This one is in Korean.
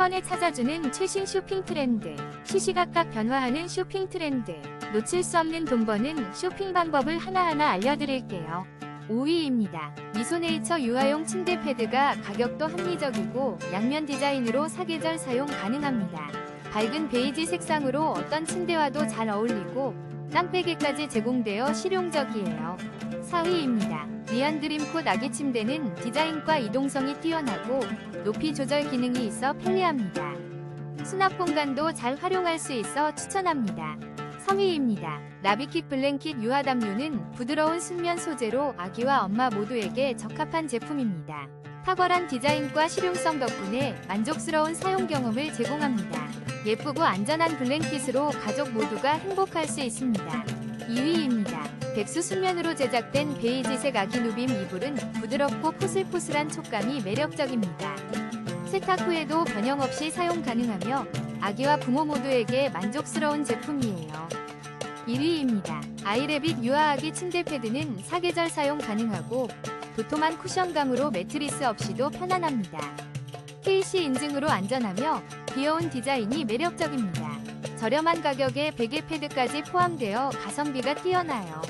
번에 찾아주는 최신 쇼핑 트렌드. 시시각각 변화하는 쇼핑 트렌드. 놓칠 수 없는 돈 버는 쇼핑 방법을 하나하나 알려드릴게요. 5위입니다. 미소네이처 유아용 침대 패드가 가격도 합리적이고 양면 디자인으로 사계절 사용 가능합니다. 밝은 베이지 색상으로 어떤 침대와도 잘 어울리고 짱배기까지 제공되어 실용적이에요. 4위입니다. 리안 드림콧 아기 침대는 디자인과 이동성이 뛰어나고 높이 조절 기능이 있어 편리합니다. 수납 공간도 잘 활용할 수 있어 추천합니다. 3위입니다. 라비킥 블랭킷 유화 담요는 부드러운 순면 소재로 아기와 엄마 모두에게 적합한 제품입니다. 탁월한 디자인과 실용성 덕분에 만족스러운 사용 경험을 제공합니다. 예쁘고 안전한 블랭킷으로 가족 모두가 행복할 수 있습니다. 2위입니다. 백수 순면으로 제작된 베이지색 아기 누빔 이불은 부드럽고 포슬포슬한 촉감이 매력적입니다. 세탁 후에도 변형 없이 사용 가능하며 아기와 부모 모두에게 만족스러운 제품이에요. 1위입니다. 아이래빗 유아아기 침대 패드는 사계절 사용 가능하고 도톰한 쿠션감으로 매트리스 없이도 편안합니다. KC 인증으로 안전하며 귀여운 디자인이 매력적입니다. 저렴한 가격에 베개 패드까지 포함되어 가성비가 뛰어나요.